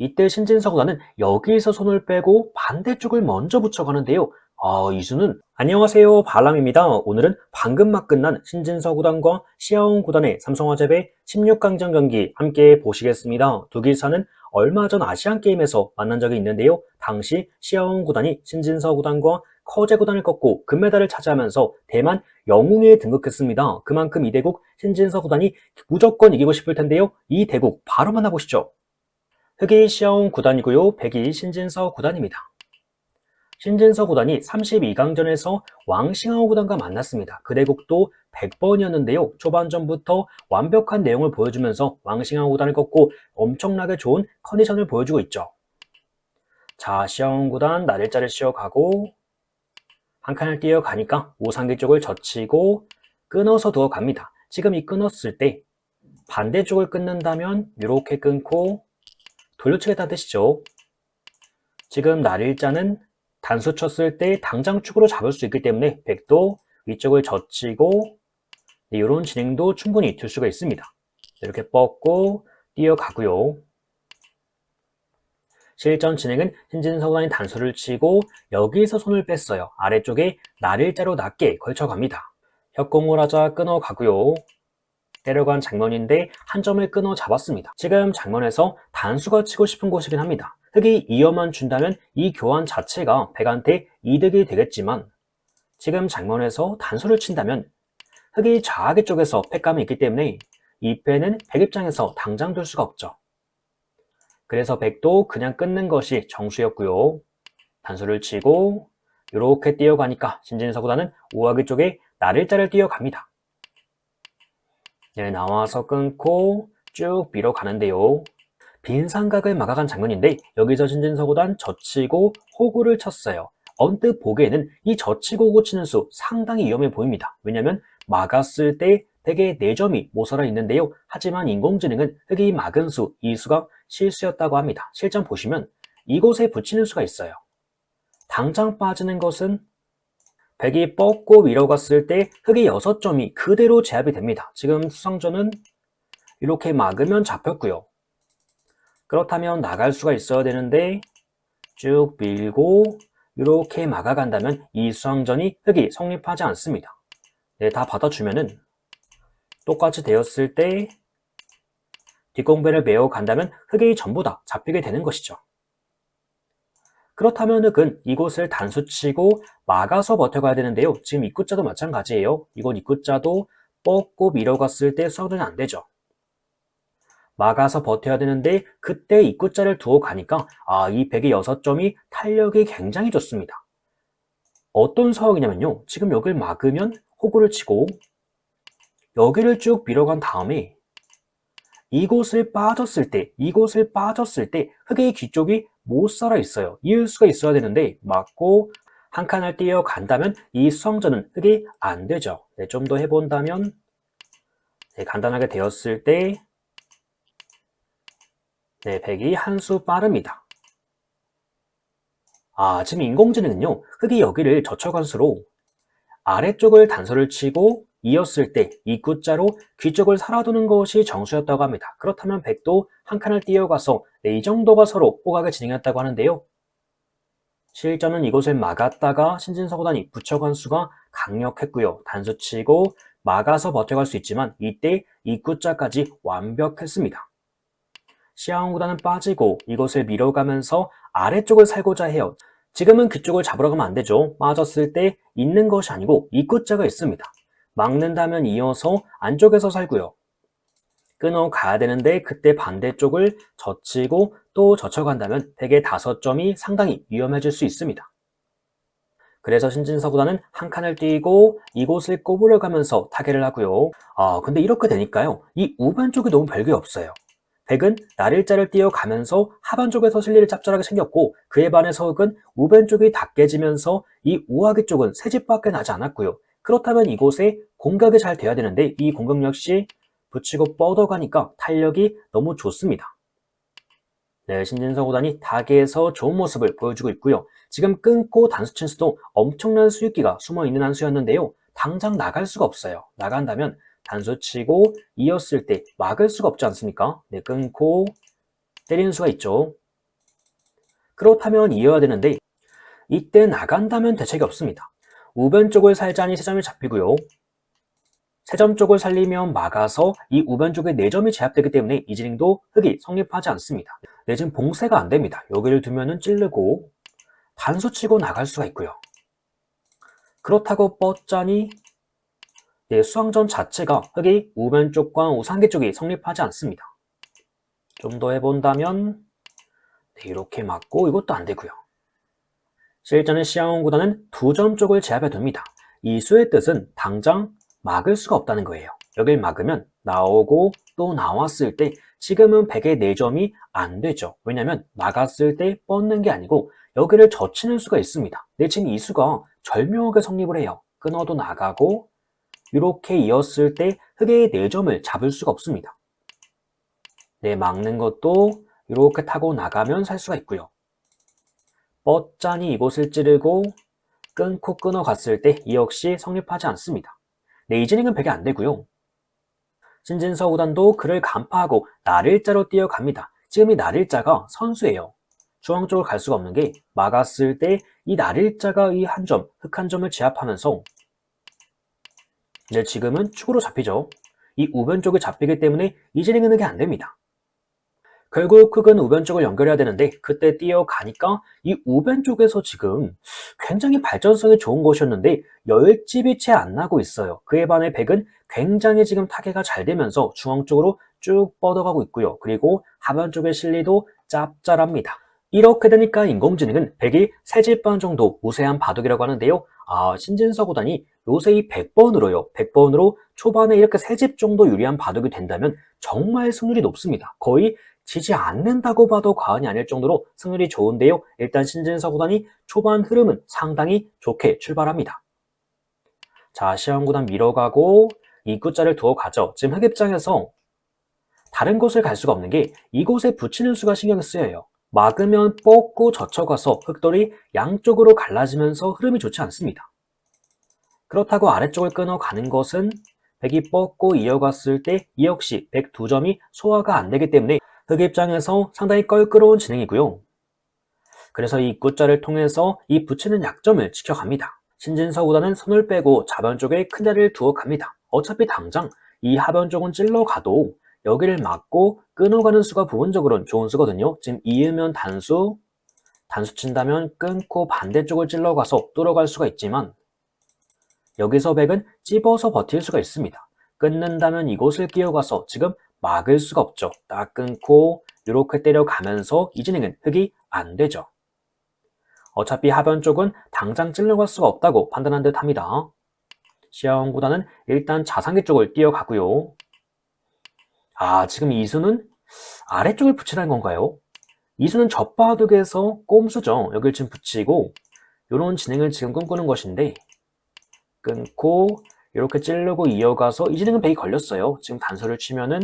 이때 신진서 구단은 여기에서 손을 빼고 반대쪽을 먼저 붙여가는데요. 아, 이 수는 안녕하세요. 발람입니다. 오늘은 방금 막 끝난 신진서 구단과 시아온 구단의 삼성화재배 16강전 경기 함께 보시겠습니다. 두 기사는 얼마 전 아시안게임에서 만난 적이 있는데요. 당시 시아온 구단이 신진서 구단과 커제 구단을 꺾고 금메달을 차지하면서 대만 영웅에 등극했습니다. 그만큼 이 대국 신진서 구단이 무조건 이기고 싶을 텐데요. 이 대국 바로 만나보시죠. 흑이 시아온 구단이고요. 백이 신진서 구단입니다. 신진서 구단이 32강전에서 왕싱하오 구단과 만났습니다. 그 대국도 100번이었는데요. 초반전부터 완벽한 내용을 보여주면서 왕싱하오 구단을 꺾고 엄청나게 좋은 컨디션을 보여주고 있죠. 자, 시아온 구단 나를자를 씌워가고 한 칸을 뛰어가니까 오상기 쪽을 젖히고 끊어서 두어 갑니다. 지금 이 끊었을 때 반대쪽을 끊는다면 이렇게 끊고 돌려치겠다는 뜻이죠. 지금 날일자는 단수 쳤을 때 당장 축으로 잡을 수 있기 때문에 백도 위쪽을 젖히고 이런 진행도 충분히 될 수가 있습니다. 이렇게 뻗고 뛰어가고요. 실전 진행은 신진서구단이 단수를 치고 여기서 손을 뺐어요. 아래쪽에 날일자로 낮게 걸쳐갑니다. 협공을 하자 끊어가고요. 때려간 장면인데 한 점을 끊어 잡았습니다. 지금 장면에서 단수가 치고 싶은 곳이긴 합니다. 흑이 이어만 준다면 이 교환 자체가 백한테 이득이 되겠지만 지금 장면에서 단수를 친다면 흑이 좌하기 쪽에서 팩감이 있기 때문에 이 패는 백 입장에서 당장 둘 수가 없죠. 그래서 백도 그냥 끊는 것이 정수였고요. 단수를 치고 이렇게 뛰어가니까 신진서구단은 우하기 쪽에 나를자를 뛰어갑니다. 네, 나와서 끊고 쭉 밀어 가는데요. 빈 삼각을 막아간 장면인데 여기서 신진서구단 젖히고 호구를 쳤어요. 언뜻 보기에는 이 젖히고 호구 치는 수 상당히 위험해 보입니다. 왜냐면 막았을 때 대개 4점이 모서라 있는데요. 하지만 인공지능은 흑이 막은 수, 이 수가 실수였다고 합니다. 실전 보시면 이곳에 붙이는 수가 있어요. 당장 빠지는 것은 백이 뻗고 밀어갔을 때 흑이 6점이 그대로 제압이 됩니다. 지금 수상전은 이렇게 막으면 잡혔고요. 그렇다면 나갈 수가 있어야 되는데 쭉 밀고 이렇게 막아간다면 이 수상전이 흑이 성립하지 않습니다. 네, 다 받아주면은 똑같이 되었을 때 뒷공배를 메어 간다면 흑이 전부 다 잡히게 되는 것이죠. 그렇다면 흑은 이곳을 단수치고 막아서 버텨가야 되는데요. 지금 입구자도 마찬가지예요. 이건 입구자도 뻗고 밀어갔을 때 수상전이 안 되죠. 막아서 버텨야 되는데 그때 입구자를 두어 가니까 아, 이 100의 6점이 탄력이 굉장히 좋습니다. 어떤 상황이냐면요. 지금 여기를 막으면 호구를 치고 여기를 쭉 밀어간 다음에 이곳을 빠졌을 때, 이곳을 빠졌을 때 흑의 귀쪽이 못 살아 있어요. 이을 수가 있어야 되는데 맞고 한 칸을 뛰어 간다면 이 수성전은 흑이 안 되죠. 네, 좀 더 해본다면 네, 간단하게 되었을 때 네, 백이 한 수 빠릅니다. 아, 지금 인공지능은요, 흑이 여기를 젖혀간 수로 아래쪽을 단서를 치고 이었을 때 입구자로 귀쪽을 살아두는 것이 정수였다고 합니다. 그렇다면 백도 한 칸을 뛰어가서 네, 이 정도가 서로 뽀각을 진행했다고 하는데요. 실전은 이곳을 막았다가 신진서구단이 붙여간 수가 강력했고요. 단수치고 막아서 버텨갈 수 있지만 이때 입구자까지 완벽했습니다. 시아온 구단은 빠지고 이곳을 밀어가면서 아래쪽을 살고자 해요. 지금은 그쪽을 잡으러 가면 안 되죠. 빠졌을 때 있는 것이 아니고 입구자가 있습니다. 막는다면 이어서 안쪽에서 살고요. 끊어 가야 되는데 그때 반대쪽을 젖히고 또 젖혀간다면 대개 다섯 점이 상당히 위험해질 수 있습니다. 그래서 신진서 구단은 한 칸을 뛰고 이곳을 꼬부려 가면서 타개를 하고요. 아 근데 이렇게 되니까요. 이 우반 쪽이 너무 별게 없어요. 백은 날일자를 뛰어가면서 하반 쪽에서 실리를 짭짤하게 생겼고 그에 반해서 흑은 우변 쪽이 다 깨지면서 이 우하기 쪽은 세 집밖에 나지 않았고요. 그렇다면 이곳에 공격이 잘 돼야 되는데 이 공격 역시 붙이고 뻗어가니까 탄력이 너무 좋습니다. 네, 신진서 구단이 타계에서 좋은 모습을 보여주고 있고요. 지금 끊고 단수 친 수도 엄청난 수익기가 숨어있는 한 수였는데요. 당장 나갈 수가 없어요. 나간다면 단수 치고 이었을 때 막을 수가 없지 않습니까? 네, 끊고 때리는 수가 있죠. 그렇다면 이어야 되는데 이때 나간다면 대책이 없습니다. 우변 쪽을 살자니 세점이 잡히고요. 세점 쪽을 살리면 막아서 이 우변 쪽에 4점이 제압되기 때문에 이지닝도 흑이 성립하지 않습니다. 네, 지금 봉쇄가 안 됩니다. 여기를 두면은 찌르고 단수 치고 나갈 수가 있고요. 그렇다고 뻗자니 네, 수왕전 자체가 흑이 우변 쪽과 우상계 쪽이 성립하지 않습니다. 좀 더 해본다면 네, 이렇게 맞고 이것도 안 되고요. 실전의 시아온 구단은 두 점 쪽을 제압해 둡니다. 이 수의 뜻은 당장 막을 수가 없다는 거예요. 여길 막으면 나오고 또 나왔을 때 지금은 100의 4점이 안 되죠. 왜냐면 나갔을 때 뻗는 게 아니고 여기를 젖히는 수가 있습니다. 내 지금 이 수가 절묘하게 성립을 해요. 끊어도 나가고 이렇게 이었을 때 흑의 4점을 잡을 수가 없습니다. 네, 막는 것도 이렇게 타고 나가면 살 수가 있고요. 뻗자니 이곳을 찌르고 끊고 끊어 갔을 때 이 역시 성립하지 않습니다. 네, 이진행은 100이 안 되고요. 신진서 구단도 그를 간파하고 날일자로 뛰어갑니다. 지금 이 날일자가 선수예요. 중앙 쪽으로 갈 수가 없는 게 막았을 때이 날일자가 이 한 점, 흑 한 점을 제압하면서 네, 지금은 축으로 잡히죠. 이 우변 쪽에 잡히기 때문에 이진행은 흑이 안 됩니다. 결국 흑은 우변 쪽을 연결해야 되는데 그때 뛰어가니까 이 우변 쪽에서 지금 굉장히 발전성이 좋은 것이었는데 열집이 채 안 나고 있어요. 그에 반해 백은 굉장히 지금 타개가 잘 되면서 중앙 쪽으로 쭉 뻗어가고 있고요. 그리고 하변 쪽의 실리도 짭짤합니다. 이렇게 되니까 인공지능은 100이 3집반 정도 우세한 바둑이라고 하는데요. 아, 신진서 구단이 요새 이 100번으로요. 100번으로 초반에 이렇게 3집 정도 유리한 바둑이 된다면 정말 승률이 높습니다. 거의 지지 않는다고 봐도 과언이 아닐 정도로 승률이 좋은데요. 일단 신진서 구단이 초반 흐름은 상당히 좋게 출발합니다. 자, 시험 구단 밀어가고 입구자를 두어 가죠. 지금 흑 입장에서 다른 곳을 갈 수가 없는 게 이곳에 붙이는 수가 신경 쓰여요. 막으면 뻗고 젖혀가서 흑돌이 양쪽으로 갈라지면서 흐름이 좋지 않습니다. 그렇다고 아래쪽을 끊어가는 것은 백이 뻗고 이어갔을 때 이 역시 백 두 점이 소화가 안 되기 때문에 흑 입장에서 상당히 껄끄러운 진행이고요. 그래서 이 입구자를 통해서 이 붙이는 약점을 지켜갑니다. 신진서 구단은 손을 빼고 좌변 쪽에 큰 자리를 두어 갑니다. 어차피 당장 이 하변 쪽은 찔러 가도 여기를 막고 끊어가는 수가 부분적으로는 좋은 수거든요. 지금 이으면 단수, 단수 친다면 끊고 반대쪽을 찔러가서 뚫어갈 수가 있지만 여기서 백은 찝어서 버틸 수가 있습니다. 끊는다면 이곳을 끼어가서 지금 막을 수가 없죠. 딱 끊고 이렇게 때려가면서 이 진행은 흑이 안 되죠. 어차피 하변 쪽은 당장 찔러갈 수가 없다고 판단한 듯 합니다. 구단은 일단 자상기 쪽을 뛰어가고요. 아, 지금 이수는 아래쪽을 붙이라는 건가요? 이수는 젖바둑에서 꼼수죠. 여기를 지금 붙이고 이런 진행을 지금 꿈꾸는 것인데 끊고 이렇게 찌르고 이어가서 이 진행은 백이 걸렸어요. 지금 단서를 치면은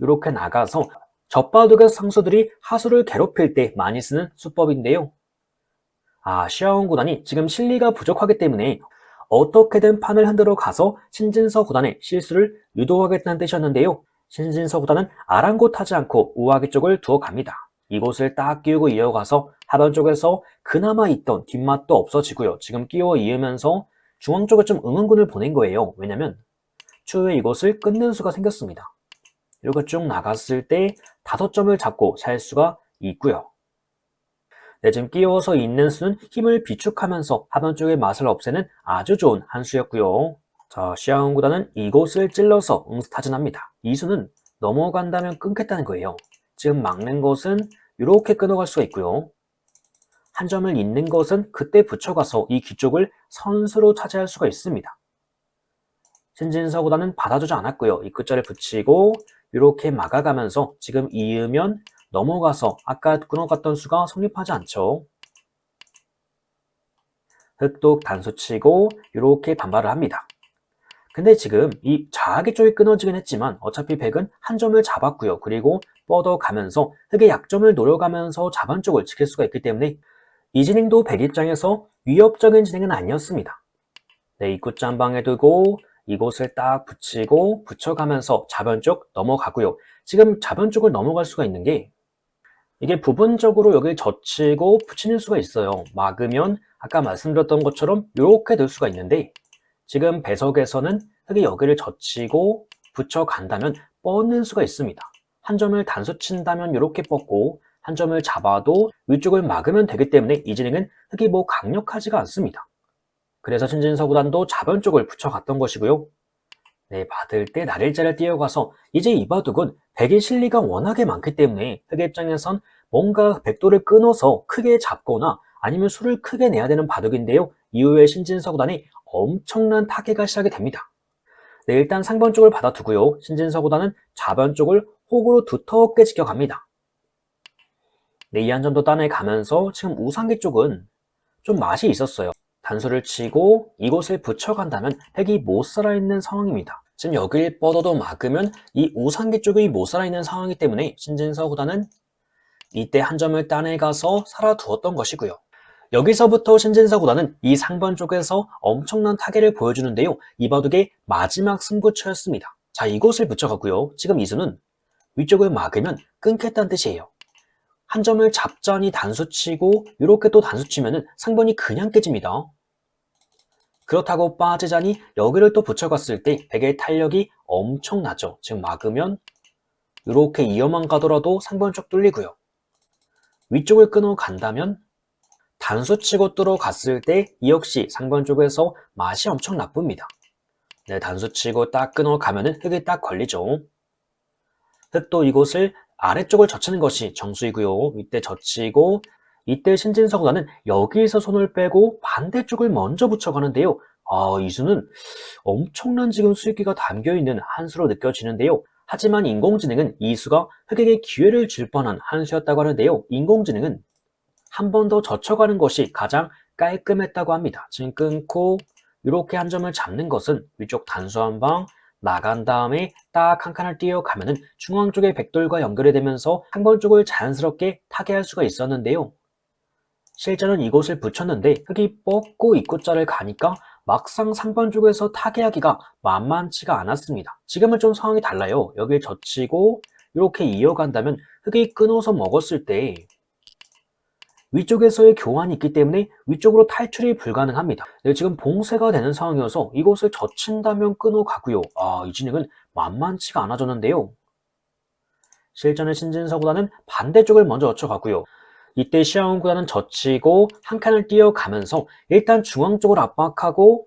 이렇게 나가서 젖바둑의 상수들이 하수를 괴롭힐 때 많이 쓰는 수법인데요. 아, 시아원 구단이 지금 실리가 부족하기 때문에 어떻게든 판을 흔들어 가서 신진서 구단의 실수를 유도하겠다는 뜻이었는데요. 신진서 구단은 아랑곳하지 않고 우아기 쪽을 두어 갑니다. 이곳을 딱 끼우고 이어가서 하변 쪽에서 그나마 있던 뒷맛도 없어지고요. 지금 끼워 이으면서 중앙 쪽에 좀 응원군을 보낸 거예요. 왜냐면 추후에 이곳을 끊는 수가 생겼습니다. 이렇게 쭉 나갔을 때 다섯 점을 잡고 살 수가 있고요. 네, 지금 끼워서 있는 수는 힘을 비축하면서 하변 쪽의 맛을 없애는 아주 좋은 한 수였고요. 자, 시아운 구단은 이곳을 찔러서 응스타진합니다. 이 수는 넘어간다면 끊겠다는 거예요. 지금 막는 것은 이렇게 끊어갈 수가 있고요. 한 점을 잇는 것은 그때 붙여가서 이 귀쪽을 선수로 차지할 수가 있습니다. 신진서 구단은 받아주지 않았고요. 이 끝자를 붙이고 이렇게 막아가면서 지금 이으면 넘어가서 아까 끊어갔던 수가 성립하지 않죠. 흑독 단수치고 이렇게 반발을 합니다. 근데 지금 이 좌하기 쪽이 끊어지긴 했지만 어차피 백은 한 점을 잡았고요. 그리고 뻗어가면서 흑의 약점을 노려가면서 자반 쪽을 지킬 수가 있기 때문에 이 진행도 백 입장에서 위협적인 진행은 아니었습니다. 네, 입구자 한 방에 두고 이곳을 딱 붙이고 붙여가면서 좌변 쪽 넘어가고요. 지금 좌변 쪽을 넘어갈 수가 있는 게 이게 부분적으로 여길 젖히고 붙이는 수가 있어요. 막으면 아까 말씀드렸던 것처럼 이렇게 될 수가 있는데 지금 배석에서는 흙이 여기를 젖히고 붙여간다면 뻗는 수가 있습니다. 한 점을 단수 친다면 이렇게 뻗고 한 점을 잡아도 위쪽을 막으면 되기 때문에 이 진행은 흙이 뭐 강력하지가 않습니다. 그래서 신진서 구단도 좌변 쪽을 붙여갔던 것이고요. 네, 받을 때 날일자를 띄어가서 이제 이 바둑은 백의 실리가 워낙에 많기 때문에 흑의 입장에선 뭔가 백도를 끊어서 크게 잡거나 아니면 수를 크게 내야 되는 바둑인데요. 이후에 신진서 구단이 엄청난 타개가 시작이 됩니다. 네, 일단 상변 쪽을 받아두고요. 신진서 구단은 좌변 쪽을 혹으로 두텁게 지켜갑니다. 네, 이한 점도 따내 가면서 지금 우상기 쪽은 좀 맛이 있었어요. 단수를 치고 이곳을 붙여간다면 핵이 못 살아있는 상황입니다. 지금 여길 뻗어도 막으면 이 우상기 쪽이 못 살아있는 상황이기 때문에 신진서 구단은 이때 한 점을 따내가서 살아두었던 것이고요. 여기서부터 신진서 구단은 이 상번 쪽에서 엄청난 타개를 보여주는데요. 이 바둑의 마지막 승부처였습니다. 자, 이곳을 붙여가고요. 지금 이수는 위쪽을 막으면 끊겠다는 뜻이에요. 한 점을 잡자니 단수치고 이렇게 또 단수치면 상번이 그냥 깨집니다. 그렇다고 빠지자니 여기를 또 붙여갔을 때 백의 탄력이 엄청나죠. 즉 막으면 이렇게 이어만 가더라도 상번 쪽 뚫리고요. 위쪽을 끊어 간다면 단수 치고 뚫어 갔을 때 이 역시 상번 쪽에서 맛이 엄청 나쁩니다. 네, 단수 치고 딱 끊어 가면 은 흙이 딱 걸리죠. 흙도 이곳을 아래쪽을 젖히는 것이 정수이고요. 이때 젖히고 이때 신진서구단은 여기에서 손을 빼고 반대쪽을 먼저 붙여가는데요. 아, 이 수는 엄청난 지금 수익기가 담겨있는 한 수로 느껴지는데요. 하지만 인공지능은 이 수가 흑에게 기회를 줄 뻔한 한 수였다고 하는데요. 인공지능은 한 번 더 젖혀가는 것이 가장 깔끔했다고 합니다. 지금 끊고 이렇게 한 점을 잡는 것은 위쪽 단수 한 방 나간 다음에 딱 한 칸을 띄어가면은 중앙 쪽의 백돌과 연결이 되면서 한 번 쪽을 자연스럽게 타개할 수가 있었는데요. 실제는 이곳을 붙였는데 흙이 뻗고 입구자를 가니까 막상 상반 쪽에서 타개하기가 만만치가 않았습니다. 지금은 좀 상황이 달라요. 여기에 젖히고 이렇게 이어간다면 흙이 끊어서 먹었을 때 위쪽에서의 교환이 있기 때문에 위쪽으로 탈출이 불가능합니다. 네, 지금 봉쇄가 되는 상황이어서 이곳을 젖힌다면 끊어가고요. 아, 이 진행은 만만치가 않아졌는데요. 실전의 신진서보다는 반대쪽을 먼저 젖혀가고요. 이때 시아온 구단은 젖히고 한 칸을 뛰어가면서 일단 중앙 쪽을 압박하고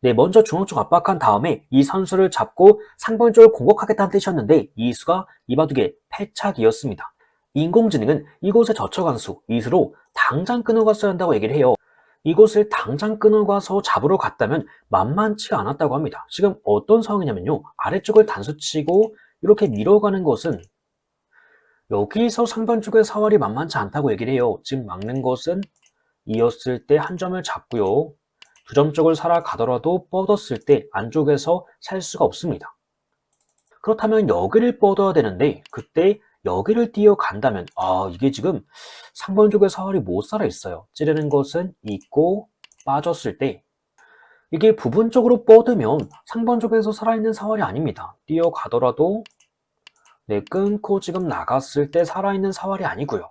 네, 먼저 중앙 쪽 압박한 다음에 이 선수를 잡고 상번 쪽을 공격하겠다는 뜻이었는데 이수가 이바둑의 패착이었습니다. 인공지능은 이곳에 젖혀간 수, 이수로 당장 끊어갔어야 한다고 얘기를 해요. 이곳을 당장 끊어가서 잡으러 갔다면 만만치가 않았다고 합니다. 지금 어떤 상황이냐면요. 아래쪽을 단수치고 이렇게 밀어가는 것은 여기서 상반 쪽의 사활이 만만치 않다고 얘기를 해요. 지금 막는 것은 이었을 때 한 점을 잡고요. 두 점 쪽을 살아가더라도 뻗었을 때 안쪽에서 살 수가 없습니다. 그렇다면 여기를 뻗어야 되는데 그때 여기를 뛰어간다면 아 이게 지금 상번 쪽의 사활이 못 살아 있어요. 찌르는 것은 있고 빠졌을 때 이게 부분적으로 뻗으면 상번 쪽에서 살아있는 사활이 아닙니다. 뛰어가더라도 네, 끊고 지금 나갔을 때 살아있는 사활이 아니고요.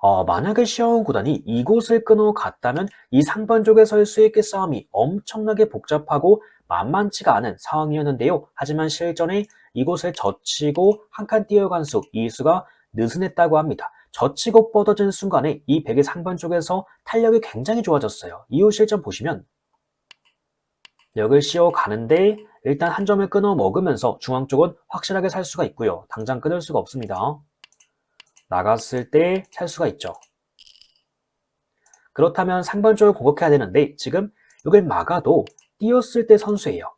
어, 만약에 시아온 구단이 이곳을 끊어 갔다면 이 상반 쪽에서의 수익의 싸움이 엄청나게 복잡하고 만만치가 않은 상황이었는데요. 하지만 실전에 이곳을 젖히고 한 칸 뛰어간 수, 이 수가 느슨했다고 합니다. 젖히고 뻗어진 순간에 이 백의 상반 쪽에서 탄력이 굉장히 좋아졌어요. 이후 실전 보시면 역을 씌워 가는데 일단 한 점을 끊어 먹으면서 중앙 쪽은 확실하게 살 수가 있고요. 당장 끊을 수가 없습니다. 나갔을 때 살 수가 있죠. 그렇다면 상반 쪽을 공격해야 되는데 지금 여길 막아도 뛰었을 때 선수예요.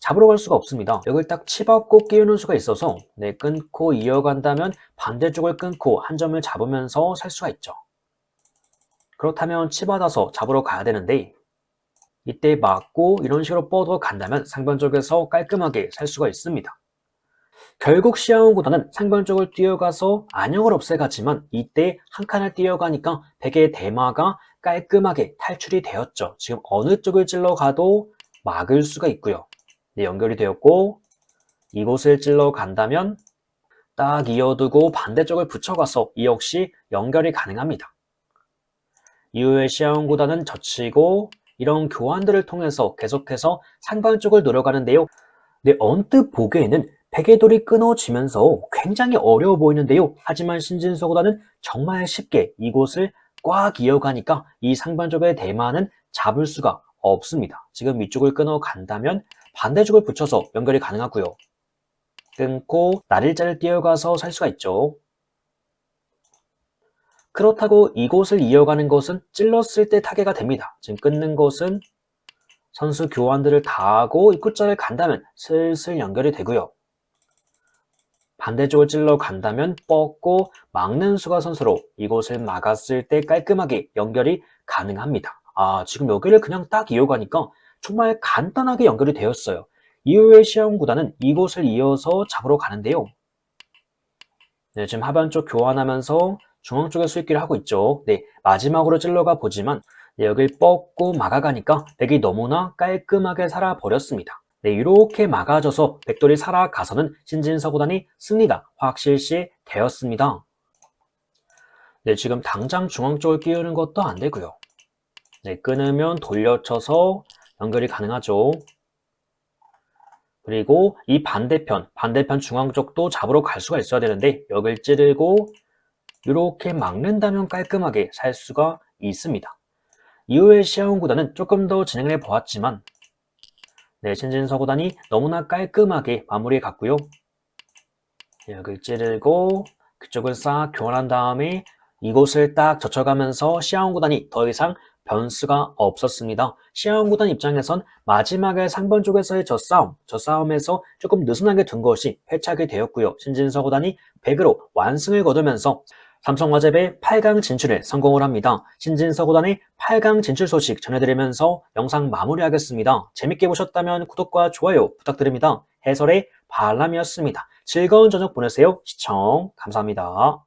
잡으러 갈 수가 없습니다. 여길 딱 치받고 끼우는 수가 있어서 네, 끊고 이어간다면 반대쪽을 끊고 한 점을 잡으면서 살 수가 있죠. 그렇다면 치받아서 잡으러 가야 되는데 이때 맞고 이런 식으로 뻗어 간다면 상반 쪽에서 깔끔하게 살 수가 있습니다. 결국 구단은 상반 쪽을 뛰어가서 안역을 없애갔지만 이때 한 칸을 뛰어가니까 백의 대마가 깔끔하게 탈출이 되었죠. 지금 어느 쪽을 찔러 가도 막을 수가 있고요. 네, 연결이 되었고 이곳을 찔러 간다면 딱 이어두고 반대쪽을 붙여가서 이 역시 연결이 가능합니다. 이후에 시아온 구단은 젖히고 이런 교환들을 통해서 계속해서 상반 쪽을 노려가는데요. 네, 언뜻 보기에는 베개돌이 끊어지면서 굉장히 어려워 보이는데요. 하지만 신진서 구단은 정말 쉽게 이곳을 꽉 이어가니까 이 상반 쪽의 대만은 잡을 수가 없습니다. 지금 위쪽을 끊어간다면 반대쪽을 붙여서 연결이 가능하고요. 끊고 날일자를 뛰어가서 살 수가 있죠. 그렇다고 이곳을 이어가는 것은 찔렀을 때 타개가 됩니다. 지금 끊는 것은 선수 교환들을 다 하고 입구자를 간다면 슬슬 연결이 되고요. 반대쪽을 찔러 간다면 뻗고 막는 수가 선수로 이곳을 막았을 때 깔끔하게 연결이 가능합니다. 아, 지금 여기를 그냥 딱 이어가니까 정말 간단하게 연결이 되었어요. 이후에 시험 구단은 이곳을 이어서 잡으러 가는데요. 네, 지금 하반 쪽 교환하면서 중앙 쪽에 수익기를 하고 있죠. 네, 마지막으로 찔러가 보지만 네, 여길 뻗고 막아가니까 백이 너무나 깔끔하게 살아버렸습니다. 네, 이렇게 막아져서 백돌이 살아가서는 신진서 구단이 승리가 확실시 되었습니다. 네, 지금 당장 중앙 쪽을 끼우는 것도 안 되고요. 네, 끊으면 돌려쳐서 연결이 가능하죠. 그리고 이 반대편, 반대편 중앙 쪽도 잡으러 갈 수가 있어야 되는데 여길 찌르고 이렇게 막는다면 깔끔하게 살 수가 있습니다. 이후에 시아온 구단은 조금 더 진행을 해보았지만 네, 신진서 구단이 너무나 깔끔하게 마무리해 갔고요. 여길 찌르고 그쪽을 싹 교환한 다음에 이곳을 딱 젖혀가면서 시아온 구단이 더 이상 변수가 없었습니다. 시아온 구단 입장에선 마지막에 상번 쪽에서의 저 싸움, 저 싸움에서 조금 느슨하게 둔 것이 패착이 되었고요. 신진서 구단이 100으로 완승을 거두면서 삼성화재배 8강 진출에 성공을 합니다. 신진서 구단의 8강 진출 소식 전해드리면서 영상 마무리하겠습니다. 재밌게 보셨다면 구독과 좋아요 부탁드립니다. 해설의 발람이었습니다. 즐거운 저녁 보내세요. 시청 감사합니다.